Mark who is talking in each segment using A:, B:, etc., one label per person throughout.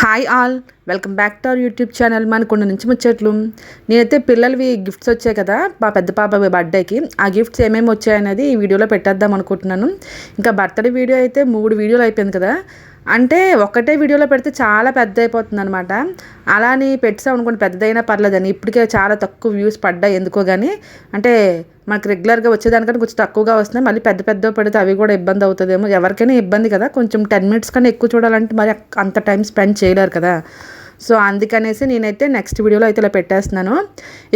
A: Hi all welcome back to our YouTube channel Manakonda నుంచి ముచ్చట్లు నేనైతే పిల్లలవి గిఫ్ట్స్ వచ్చాయి కదా మా పెద్ద పాప బర్త్డేకి ఆ గిఫ్ట్స్ ఏమేమి వచ్చాయనేది ఈ వీడియోలో పెట్టేద్దాం అనుకుంటున్నాను. ఇంకా బర్త్డే వీడియో అయితే మూడు వీడియోలు అయిపోయింది కదా అంటే ఒకటే వీడియోలో పెడితే చాలా పెద్ద అయిపోతుంది అనమాట అలాని పెట్టాం అనుకోండి పెద్దదైనా పర్లేదని ఇప్పటికే చాలా తక్కువ వ్యూస్ పడ్డాయి ఎందుకో కానీ అంటే మనకు రెగ్యులర్గా వచ్చేదానికంటే కొంచెం తక్కువగా వస్తున్నాయి. మళ్ళీ పెద్ద పెద్ద పడితే అవి కూడా ఇబ్బంది అవుతుందేమో. ఎవరికైనా ఇబ్బంది కదా. కొంచెం టెన్ మినిట్స్ కన్నా ఎక్కువ చూడాలంటే మరి అంత టైం స్పెండ్ చేయలేరు కదా. సో అందుకనేసి నేనైతే నెక్స్ట్ వీడియోలో అయితే ఇలా పెట్టేస్తున్నాను.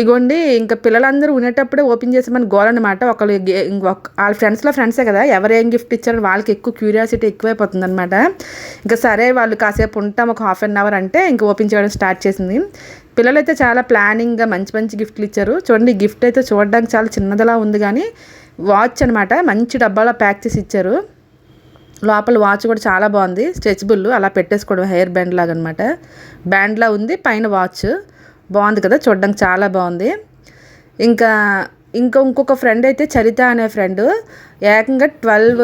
A: ఇగోండి ఇంకా పిల్లలందరూ ఉండేటప్పుడే ఓపెన్ చేసి మన గోల్ అనమాట ఒకళ్ళు వాళ్ళ ఫ్రెండ్స్లో ఫ్రెండ్సే కదా ఎవరు ఏం గిఫ్ట్ ఇచ్చారో వాళ్ళకి ఎక్కువ క్యూరియాసిటీ ఎక్కువైపోతుంది అనమాట ఇంకా సరే వాళ్ళు కాసేపు ఉంటాం ఒక హాఫ్ అన్ అవర్ అంటే ఇంకా ఓపెన్ చేయడం స్టార్ట్ చేసింది. పిల్లలైతే చాలా ప్లానింగ్గా మంచి మంచి గిఫ్ట్లు ఇచ్చారు. చూడండి గిఫ్ట్ అయితే చూడడానికి చాలా చిన్నదిలా ఉంది కానీ వాచ్ అనమాట మంచి డబ్బాలో ప్యాక్ చేసి ఇచ్చారు. లోపల వాచ్ కూడా చాలా బాగుంది. స్ట్రెచబుల్ అలా పెట్టేసుకోవడం హెయిర్ బ్యాండ్ లాగా అనమాట బ్యాండ్లా ఉంది పైన వాచ్. బాగుంది కదా చూడడానికి చాలా బాగుంది. ఇంకా ఇంకా ఇంకొక ఫ్రెండ్ అయితే చరిత అనే ఫ్రెండ్. ఏకంగా ట్వెల్వ్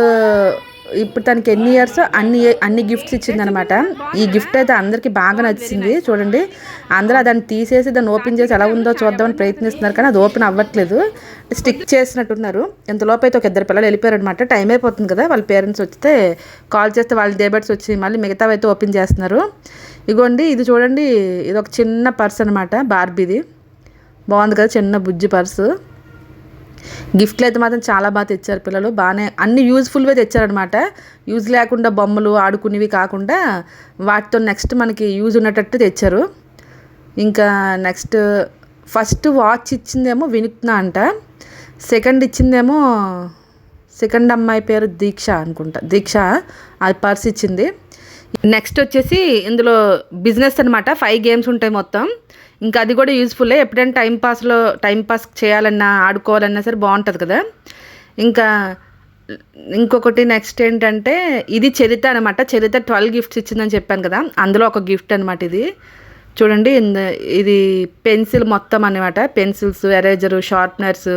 A: ఇప్పుడు తనకి ఎన్ని ఇయర్స్ అన్ని అన్ని గిఫ్ట్స్ ఇచ్చిందనమాట. ఈ గిఫ్ట్ అయితే అందరికీ బాగా నచ్చింది. చూడండి అందరూ దాన్ని తీసేసి దాన్ని ఓపెన్ చేసి ఎలా ఉందో చూద్దామని ప్రయత్నిస్తున్నారు కానీ అది ఓపెన్ అవ్వట్లేదు. స్టిక్ చేసినట్టున్నారు. ఇంతలోపు అయితే ఒక ఇద్దరు పిల్లలు వెళ్ళిపోయారనమాట. టైం అయిపోతుంది కదా వాళ్ళ పేరెంట్స్ వస్తే కాల్ చేస్తే వాళ్ళ డేబెట్స్ వచ్చి మళ్ళీ మిగతావి అయితే ఓపెన్ చేస్తున్నారు. ఇగోండి ఇది చూడండి ఇది ఒక చిన్న పర్స్ అనమాట బార్బీది బాగుంది కదా చిన్న బుజ్జి పర్సు గిఫ్ట్లు అయితే మాత్రం చాలా బాగా తెచ్చారు పిల్లలు. బాగానే అన్ని యూజ్ఫుల్వే తెచ్చారనమాట యూజ్ లేకుండా బొమ్మలు ఆడుకునేవి కాకుండా వాటితో నెక్స్ట్ మనకి యూజ్ ఉన్నట్టు తెచ్చారు. ఇంకా నెక్స్ట్ ఫస్ట్ వాచ్ ఇచ్చిందేమో వినుక్న అంట. సెకండ్ ఇచ్చిందేమో సెకండ్ అమ్మాయి పేరు దీక్ష అనుకుంటా. దీక్ష అది పర్స్ ఇచ్చింది నెక్స్ట్ వచ్చేసి ఇందులో బిజినెస్ అనమాట ఫైవ్ గేమ్స్ ఉంటాయి మొత్తం. ఇంకా అది కూడా యూజ్ఫుల్లే ఎప్పుడైనా టైం పాస్లో చేయాలన్నా ఆడుకోవాలన్నా సరే బాగుంటుంది కదా. ఇంకా ఇంకొకటి నెక్స్ట్ ఏంటంటే ఇది చరిత అనమాట చరిత ట్వెల్వ్ గిఫ్ట్స్ ఇచ్చిందని చెప్పాను కదా. అందులో ఒక గిఫ్ట్ అనమాట ఇది. చూడండి ఇది పెన్సిల్ మొత్తం అనమాట pencils eraser sharpeners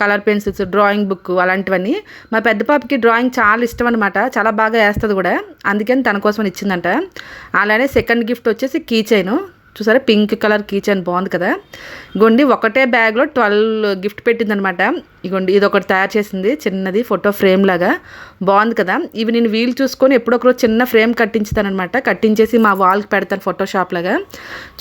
A: colour pencils drawing book అలాంటివన్నీ. మా పెద్ద పాపకి డ్రాయింగ్ చాలా ఇష్టం అనమాట చాలా బాగా వేస్తుంది కూడా. అందుకని తన కోసం ఇచ్చిందంట. అలానే సెకండ్ గిఫ్ట్ వచ్చేసి కీచైన్ చూసారా? పింక్ కలర్ కీ బాగుంది కదా? ఇగోండి ఒకటే బ్యాగ్లో ట్వెల్వ్ గిఫ్ట్ పెట్టిందనమాట ఇగోండి ఇది ఒకటి తయారు చేసింది. చిన్నది ఫోటో ఫ్రేమ్ లాగా. బాగుంది కదా? ఇవి నేను వీలు చూసుకొని ఎప్పుడొకరోజు చిన్న ఫ్రేమ్ కట్టించుతానమాట కట్టించేసి మా వాల్కి పెడతాను ఫోటోషాప్ లాగా.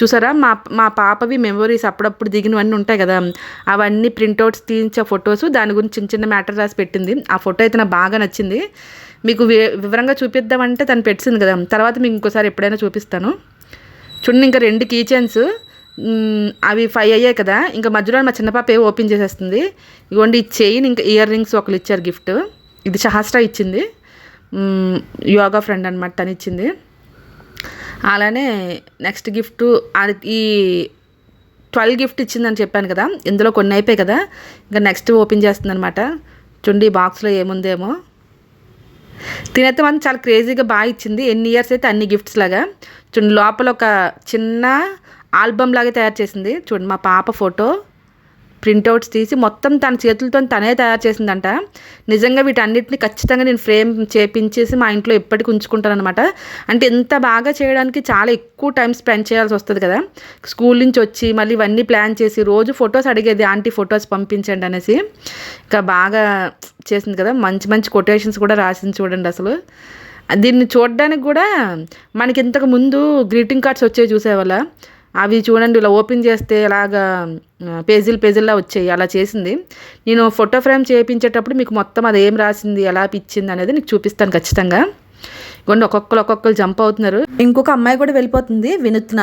A: చూసారా? మా మా పాపవి మెమొరీస్ అప్పుడప్పుడు దిగినవన్నీ ఉంటాయి కదా? అవన్నీ ప్రింట్అవుట్స్ తీయించే ఫొటోస్ దాని గురించి చిన్న చిన్న మ్యాటర్ రాసి పెట్టింది. ఆ ఫోటో అయితే నాకు బాగా నచ్చింది. మీకు వి- వివరంగా చూపిద్దామంటే తను పెట్టింది కదా? తర్వాత మీకు ఇంకోసారి ఎప్పుడైనా చూపిస్తాను. చూడండి ఇంకా రెండు కీ చైన్స్ అవి ఫైవ్ అయ్యాయి కదా. ఇంకా మధ్యలో మా చిన్న పాప ఏ ఓపెన్ చేసేస్తుంది. ఇగోండి ఈ చైన్ ఇంకా ఇయర్ రింగ్స్ ఒకరు ఇచ్చారు గిఫ్ట్ ఇది సహస్ర ఇచ్చింది. యోగా ఫ్రెండ్ అనమాట తను ఇచ్చింది. అలానే నెక్స్ట్ గిఫ్ట్ అది ఈ ట్వెల్వ్ గిఫ్ట్ ఇచ్చిందని చెప్పాను కదా. ఇందులో కొన్ని అయిపోయాయి కదా. ఇంకా నెక్స్ట్ ఓపెన్ చేస్తుంది అనమాట చుండి బాక్స్లో ఏముందేమో. తినైతే మనం చాలా క్రేజీగా బాగా ఇచ్చింది. ఎన్ని ఇయర్స్ అయితే అన్ని గిఫ్ట్స్ లాగా. చూడండి లోపల ఒక చిన్న ఆల్బమ్ లాగా తయారు చేసింది. చూడండి మా పాప ఫోటో. ప్రింట్అవుట్స్ తీసి మొత్తం తన చేతులతో తనే తయారు చేసిందంట. నిజంగా వీటన్నిటిని ఖచ్చితంగా నేను ఫ్రేమ్ చేపించేసి మా ఇంట్లో ఎప్పటికి ఉంచుకుంటాను అనమాట అంటే ఎంత బాగా చేయడానికి చాలా ఎక్కువ టైం స్పెండ్ చేయాల్సి వస్తుంది కదా. స్కూల్ నుంచి వచ్చి మళ్ళీ ఇవన్నీ ప్లాన్ చేసి రోజు ఫొటోస్ అడిగేది ఆంటీ ఫొటోస్ పంపించండి అనేసి. ఇంకా బాగా చేసింది కదా. మంచి మంచి కొటేషన్స్ కూడా రాసింది చూడండి అసలు. దీన్ని చూడడానికి కూడా మనకి ఇంతకు ముందు గ్రీటింగ్ కార్డ్స్ వచ్చే చూసేవాళ్ళ. అవి చూడండి ఇలా ఓపెన్ చేస్తే ఇలాగా పేజీలు పేజీల్లా వచ్చాయి. అలా చేసింది. నేను ఫోటో ఫ్రేమ్ చేయించేటప్పుడు మీకు మొత్తం అది ఏం రాసింది ఎలా పిచ్చింది అనేది నీకు చూపిస్తాను ఖచ్చితంగా. ఇవ్వండి ఒక్కొక్కరు ఒక్కొక్కరు జంప్ అవుతున్నారు. ఇంకొక అమ్మాయి కూడా వెళ్ళిపోతుంది వినుత్న.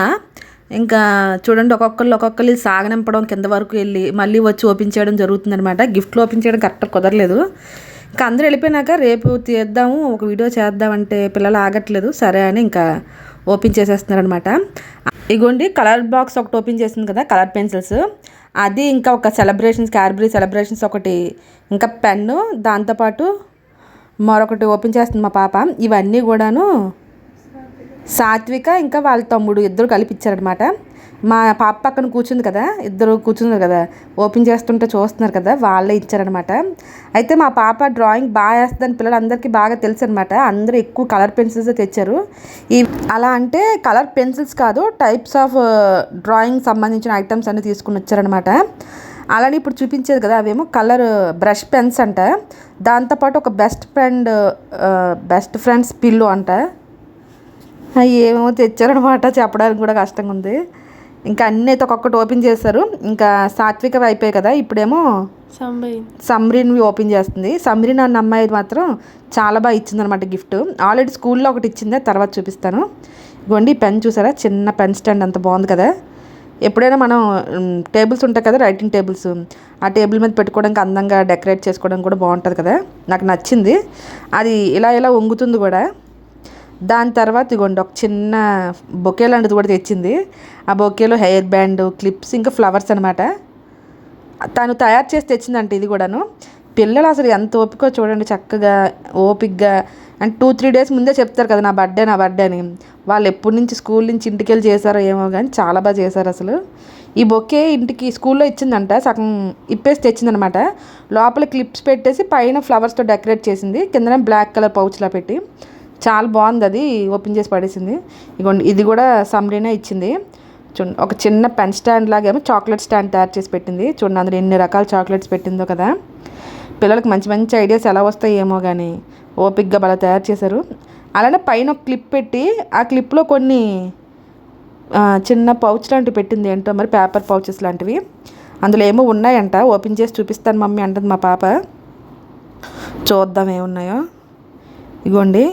A: ఇంకా చూడండి ఒక్కొక్కరు ఒక్కొక్కరు సాగనింపడం కింద వరకు వెళ్ళి మళ్ళీ వచ్చి ఓపెన్ చేయడం జరుగుతుందనమాట గిఫ్ట్లు ఓపెన్ చేయడం కరెక్ట్ కుదరలేదు. ఇంకా అందరూ వెళ్ళిపోయినాక రేపు తీద్దాము ఒక వీడియో చేద్దామంటే పిల్లలు ఆగట్లేదు. సరే అని ఇంకా ఓపెన్ చేసేస్తున్నారనమాట ఇగోండి కలర్ బాక్స్ ఒకటి ఓపెన్ చేసింది కదా కలర్ పెన్సిల్స్. అది ఇంకా ఒక సెలబ్రేషన్స్ క్యాడ్బరీ సెలబ్రేషన్స్ ఒకటి ఇంకా పెన్ను దాంతోపాటు మరొకటి ఓపెన్ చేస్తుంది మా పాప. ఇవన్నీ కూడాను సాత్విక ఇంకా వాళ్ళ తమ్ముడు ఇద్దరు కలిపి ఇచ్చారనమాట మా పాప పక్కన కూర్చుంది కదా ఇద్దరు కూర్చున్నారు కదా ఓపెన్ చేస్తుంటే చూస్తున్నారు కదా వాళ్ళే ఇచ్చారనమాట అయితే మా పాప డ్రాయింగ్ బాగా వేస్తుందని పిల్లలందరికీ బాగా తెలుసు అనమాట అందరూ ఎక్కువ కలర్ పెన్సిల్స్ తెచ్చారు. ఈ అలా అంటే కలర్ పెన్సిల్స్ కాదు టైప్స్ ఆఫ్ డ్రాయింగ్ సంబంధించిన ఐటమ్స్ అన్ని తీసుకుని వచ్చారనమాట అలానే ఇప్పుడు చూపించేది కదా అవేమో కలర్ బ్రష్ పెన్స్ అంట. దాంతోపాటు ఒక బెస్ట్ ఫ్రెండ్ బెస్ట్ ఫ్రెండ్స్ పిల్లు అంట. ఏమో తెచ్చారనమాట చెప్పడానికి కూడా కష్టంగా ఉంది ఇంకా అన్నీ అయితే ఒక్కొక్కటి ఓపెన్ చేశారు ఇంకా సాత్విక అయిపోయాయి కదా ఇప్పుడేమో సమ్రీన్వి ఓపెన్ చేస్తుంది. సమ్రీన్ అన్న అమ్మాయి మాత్రం చాలా బాగా ఇచ్చిందనమాట గిఫ్ట్ ఆల్రెడీ స్కూల్లో ఒకటి ఇచ్చింది తర్వాత చూపిస్తాను. ఇగోండి పెన్ చూసారా? చిన్న పెన్ స్టాండ్ అంత బాగుంది కదా. ఎప్పుడైనా మనం టేబుల్స్ ఉంటాయి కదా రైటింగ్ టేబుల్స్ ఆ టేబుల్ మీద పెట్టుకోవడానికి అందంగా డెకరేట్ చేసుకోవడం కూడా బాగుంటుంది కదా. నాకు నచ్చింది. అది ఇలా ఇలా వంగుతుంది కూడా. దాని తర్వాత ఇగోండి ఒక చిన్న బొకే లాంటిది కూడా తెచ్చింది. ఆ బొకేలో హెయిర్ బ్యాండ్ క్లిప్స్ ఇంకా ఫ్లవర్స్ అనమాట తను తయారు చేసి తెచ్చిందంట ఇది కూడాను. పిల్లలు అసలు ఎంత ఓపికో చూడండి చక్కగా ఓపిక్గా అండ్ టూ త్రీ డేస్ ముందే చెప్తారు కదా నా బర్త్డే నా బర్త్డే అని. వాళ్ళు ఎప్పటి నుంచి స్కూల్ నుంచి ఇంటికి వెళ్ళి చేశారో ఏమో కానీ చాలా బాగా చేశారు అసలు. ఈ బొకే ఇంటికి స్కూల్లో ఇచ్చిందంట సగం ఇప్పేసి తెచ్చిందనమాట లోపల క్లిప్స్ పెట్టేసి పైన ఫ్లవర్స్తో డెకరేట్ చేసింది. కిందన బ్లాక్ కలర్ పౌచ్లా పెట్టి. చాలా బాగుంది అది ఓపెన్ చేసి పడేసింది. ఇగోండి ఇది కూడా సమ్రీనే ఇచ్చింది. చూడండి ఒక చిన్న పెన్ స్టాండ్ లాగేమో చాక్లెట్ స్టాండ్ తయారు చేసి పెట్టింది. చూడండి అందులో ఎన్ని రకాల చాక్లెట్స్ పెట్టిందో కదా. పిల్లలకి మంచి మంచి ఐడియాస్ ఎలా వస్తాయి ఏమో కానీ ఓపిక్గా బాగా తయారు చేశారు. అలానే పైన ఒక క్లిప్ పెట్టి ఆ క్లిప్లో కొన్ని చిన్న పౌచ్ లాంటివి పెట్టింది ఏంటో మరి పేపర్ పౌచెస్ లాంటివి. అందులో ఏమో ఉన్నాయంట ఓపెన్ చేసి చూపిస్తాను మమ్మీ అంటుంది మా పాప. చూద్దాం ఏమున్నాయో. ఇగోండి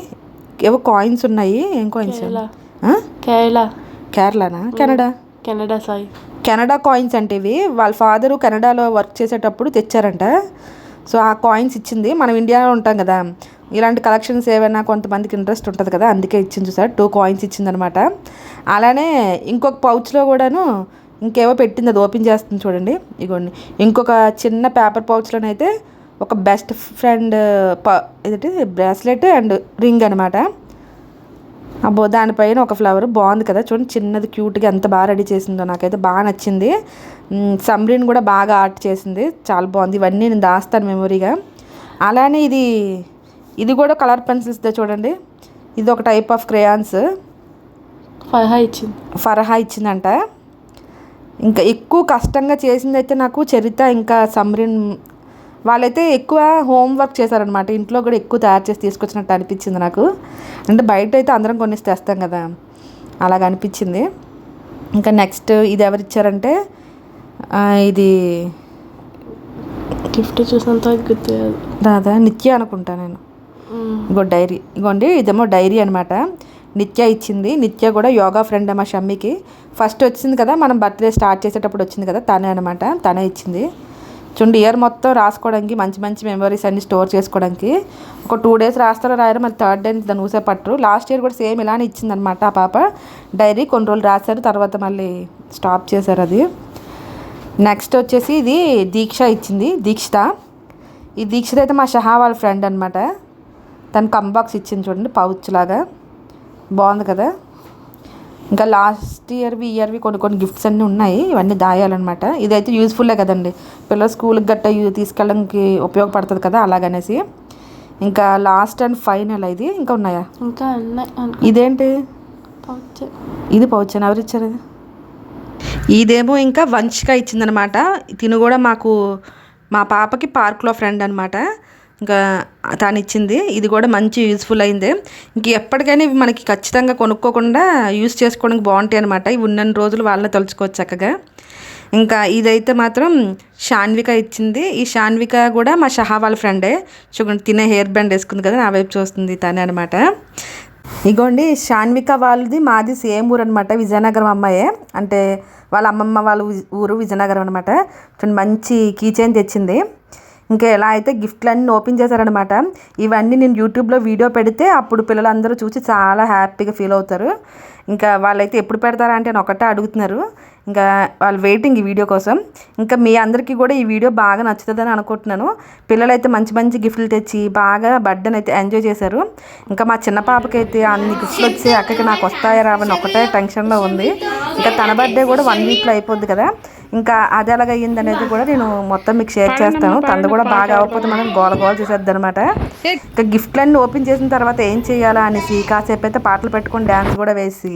A: ఏవో కాయిన్స్ ఉన్నాయి. ఏం కాయిన్స్
B: కేరళ. కేరళ.
A: కేరళనా? కెనడా?
B: కెనడా సాయి
A: కెనడా కాయిన్స్ అంటే ఇవి. వాళ్ళ ఫాదరు కెనడాలో వర్క్ చేసేటప్పుడు తెచ్చారంట. సో ఆ కాయిన్స్ ఇచ్చింది. మనం ఇండియాలో ఉంటాం కదా. ఇలాంటి కలెక్షన్స్ ఏమైనా కొంతమందికి ఇంట్రెస్ట్ ఉంటుంది కదా. అందుకే ఇచ్చింది సార్ టూ కాయిన్స్ ఇచ్చిందనమాట అలానే ఇంకొక పౌచ్లో కూడాను ఇంకేవో పెట్టింది. అది ఓపెన్ చేస్తుంది చూడండి. ఇగోండి. ఇంకొక చిన్న పేపర్ పౌచ్లోనైతే ఒక బెస్ట్ ఫ్రెండ్ ప ఏదంటే బ్రాస్లెట్ అండ్ రింగ్ అనమాట అబ్బో దానిపైన ఒక ఫ్లవర్ బాగుంది కదా. చూడండి చిన్నది క్యూట్గా ఎంత బాగా రెడీ చేసిందో నాకైతే బాగా నచ్చింది. సమ్రీన్ కూడా బాగా ఆర్ట్ చేసింది. చాలా బాగుంది. ఇవన్నీ నేను దాస్తాను మెమొరీగా అలానే ఇది ఇది కూడా కలర్ పెన్సిల్స్దే చూడండి. ఇది ఒక టైప్ ఆఫ్ క్రేయాన్స్
B: ఫైవ్ ఇచ్చింది.
A: ఫరహా ఇచ్చిందంట. ఇంకా ఎక్కువ కష్టంగా చేసింది అయితే నాకు చరిత ఇంకా సమ్రిన్ వాళ్ళైతే ఎక్కువ హోంవర్క్ చేశారనమాట ఇంట్లో కూడా ఎక్కువ తయారు చేసి తీసుకొచ్చినట్టు అనిపించింది నాకు. అంటే బయట అయితే అందరం కొనేసి తెస్తాం కదా. అలాగ అనిపించింది. ఇంకా నెక్స్ట్ ఇది ఎవరు ఇచ్చారంటే ఇది
B: గిఫ్ట్ చూసినంత
A: రాదా? నిత్య అనుకుంటా నేను. ఇగో డైరీ ఇగోండి ఇదేమో డైరీ అనమాట నిత్య ఇచ్చింది. నిత్య కూడా యోగా ఫ్రెండ్ మా షమ్మికి. ఫస్ట్ వచ్చింది కదా మనం బర్త్డే స్టార్ట్ చేసేటప్పుడు వచ్చింది కదా తనే అనమాట తనే ఇచ్చింది. చూడండి ఇయర్ మొత్తం రాసుకోవడానికి మంచి మంచి మెమరీస్ అన్ని స్టోర్ చేసుకోవడానికి. ఒక టూ డేస్ రాస్తారో రాయరు మరి థర్డ్ డే దాన్ని ఊసే పట్టరు. లాస్ట్ ఇయర్ కూడా సేమ్ ఇలానే ఇచ్చిందనమాట ఆ పాప. డైరీ కొన్ని రోజులు రాశారు తర్వాత మళ్ళీ స్టాప్ చేశారు అది. నెక్స్ట్ వచ్చేసి ఇది దీక్ష ఇచ్చింది దీక్షిత. ఈ దీక్షిత అయితే మా షహా వాళ్ళ ఫ్రెండ్ అనమాట తను కంబాక్స్ ఇచ్చింది చూడండి పౌచ్ లాగా. బాగుంది కదా? ఇంకా లాస్ట్ ఇయర్వి ఇయర్వి కొన్ని కొన్ని గిఫ్ట్స్ అన్నీ ఉన్నాయి ఇవన్నీ దాయాలన్నమాట. ఇదైతే యూస్ఫుల్లే కదండి. పిల్లలు స్కూల్కి గట్ట తీసుకెళ్ళడానికి ఉపయోగపడుతుంది కదా అలాగనేసి. ఇంకా లాస్ట్ అండ్ ఫైనల్ ఇది? ఇంకా ఉన్నాయా?
B: ఇంకా ఉన్నాయి.
A: ఇదేంటి?
B: పౌచ్.
A: ఇది పౌచ్ ఎవరు ఇచ్చారు? ఇది ఇదేమో ఇంకా వంచిక ఇచ్చిందనమాట తిను కూడా మాకు మా పాపకి పార్క్లో ఫ్రెండ్ అనమాట ఇంకా తాను ఇచ్చింది ఇది కూడా మంచి యూస్ఫుల్ అయింది. ఇంక ఎప్పటికైనా ఇవి మనకి ఖచ్చితంగా కొనుక్కోకుండా యూస్ చేసుకోవడానికి బాగుంటాయి అనమాట ఇవి ఉన్న రోజులు వాళ్ళని తలుచుకోవచ్చు చక్కగా. ఇంకా ఇదైతే మాత్రం షాన్విక ఇచ్చింది. ఈ షాన్విక కూడా మా షహా వాళ్ళ ఫ్రెండే. చూడండి తినే హెయిర్ బ్యాండ్ వేసుకుంది కదా నా వైపు చూస్తుంది తనే అనమాట ఇగోండి షాన్విక వాళ్ళది మాది సేమ్ ఊరు అనమాట విజయనగరం అమ్మాయే. అంటే వాళ్ళ అమ్మమ్మ వాళ్ళ ఊరు విజయనగరం అనమాట మంచి కీచైన్ తెచ్చింది. ఇంకా ఎలా అయితే గిఫ్ట్లన్నీ ఓపెన్ చేశారనమాట ఇవన్నీ నేను యూట్యూబ్లో వీడియో పెడితే అప్పుడు పిల్లలందరూ చూసి చాలా హ్యాపీగా ఫీల్ అవుతారు. ఇంకా వాళ్ళైతే ఎప్పుడు పెడతారా అంటే అని ఒకటే అడుగుతున్నారు. ఇంకా వాళ్ళు వెయిటింగ్ ఈ వీడియో కోసం. ఇంకా మీ అందరికీ కూడా ఈ వీడియో బాగా నచ్చుతుందని అనుకుంటున్నాను. పిల్లలైతే మంచి మంచి గిఫ్ట్లు తెచ్చి బాగా బర్త్డేని అయితే ఎంజాయ్ చేశారు. ఇంకా మా చిన్న పాపకైతే అన్ని గిఫ్ట్లు వచ్చి అక్కకి నాకు వస్తాయా రావని ఒకటే టెన్షన్లో ఉంది. ఇంకా తన బర్త్డే కూడా వన్ వీక్లో అయిపోద్ది కదా. ఇంకా అది ఎలాగ అయ్యింది అనేది కూడా నేను మొత్తం మీకు షేర్ చేస్తాను. తనది కూడా బాగా అవ్వకపోతే మనం గోల గోల చేసేద్ది అనమాట ఇంకా గిఫ్ట్లన్నీ ఓపెన్ చేసిన తర్వాత ఏం చేయాలా అనేసి కాసేపు అయితే పాటలు పెట్టుకొని డ్యాన్స్ కూడా వేసి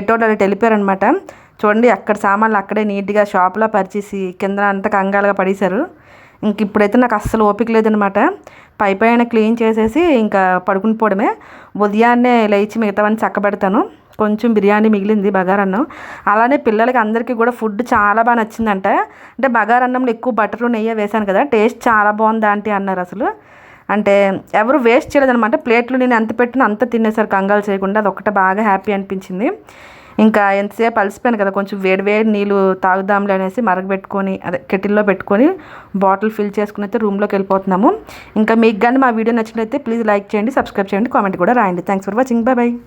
A: ఎటో అటు వెళ్ళిపోయారనమాట చూడండి అక్కడ సామాన్లు అక్కడే నీట్గా షాప్లో పరిచేసి కింద అంతా కంగాలుగా పడేశారు. ఇంక ఇప్పుడైతే నాకు అస్సలు ఓపిక లేదనమాట పై పైన క్లీన్ చేసేసి ఇంకా పడుకుని పోవడమే. ఉదయాన్నే లేచి మిగతావన్నీ చక్కబెడతాను. కొంచెం బిర్యానీ మిగిలింది బగారన్నం. అలానే పిల్లలకి అందరికీ కూడా ఫుడ్ చాలా బాగా నచ్చిందంట. అంటే బగారన్నంలో ఎక్కువ బటర్ నెయ్యి వేశాను కదా టేస్ట్ చాలా బాగుంది ఆంటీ అన్నారు అసలు. అంటే ఎవరు వేస్ట్ చేయలేదనమాట ప్లేట్లు నేను ఎంత పెట్టినా అంత తినేసారు కంగాలు చేయకుండా. అది ఒకటే బాగా హ్యాపీ అనిపించింది. ఇంకా ఎంతసేపు అలసిపోయాను కదా కొంచెం వేడి వేడి నీళ్ళు తాగుదాంలే అనేసి మరగబెట్టుకొని అదే కెటిల్లో పెట్టుకొని బాటిల్ ఫిల్ చేసుకుని అయితే రూమ్లోకి వెళ్ళిపోతున్నాము. ఇంకా మీకు కానీ మా వీడియో నచ్చినట్లయితే ప్లీజ్ లైక్ చేయండి సబ్స్క్రైబ్ చేయండి కామెంట్ కూడా రాయండి. Thanks for watching. Bye bye.